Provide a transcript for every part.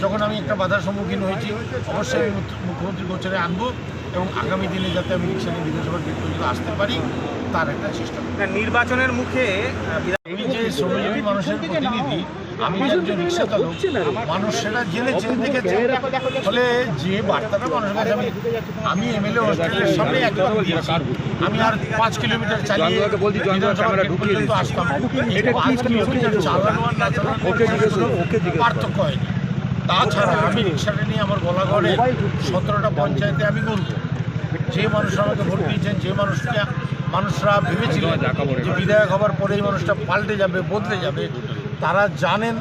যখন আমি একটা বাধার সম্মুখীন হয়েছি, অবশ্যই আমি মুখ্য- মুখ্যমন্ত্রী গোচরে আনব এবং আগামী দিনে যাতে আমি রিক্সা নিয়ে বিধানসভার আসতে পারি, তার একটা চেষ্টা নির্বাচনের মুখে শ্রমজীবী মানুষের প্রতিনিধি আমি যে একজন রিক্সা চালক মানুষ সেটা জেনেছে দেখেছে। ফলে যে বার্তাটা মানুষের কাছে আমি আমি এমএলএ হোস্টেলের সামনে একদম দিয়েছি। আমি আর পাঁচ কিলোমিটার চালিয়ে পর্যন্ত আসতাম। পাঁচ কিলোমিটার চালানো আর না চালানোর পার্থক্য হয়নি। তাছাড়া আমি রিক্সাটা নিয়ে আমার গলাগড়ে সতেরোটা পঞ্চায়েতে আমি বলব যে মানুষরা আমাকে ভোট দিয়েছেন যে মানুষটা মানুষরা ভেবেছিলেন যে বিধায়ক হবার পরে এই মানুষটা পাল্টে যাবে বদলে যাবে। তারা জানেন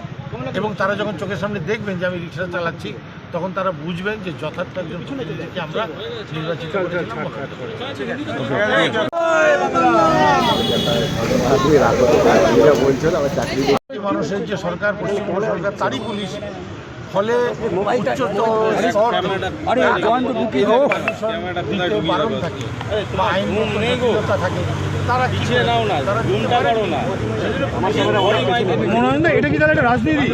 এবং তারা যখন চোখের সামনে দেখবেন যে আমি রিক্সা চালাচ্ছি তখন তারা বুঝবেন যে যথার্থ একজন প্রতিনিধিকে আমরা নির্বাচিত মানুষের যে সরকার পশ্চিমবঙ্গ সরকার তারই পুলিশ। ফলে বারণ থাকে। বা আইন থাকে। তারা পিছিয়ে নাও না তারা মনে হয় না। এটা কি তাহলে একটা রাজনীতি?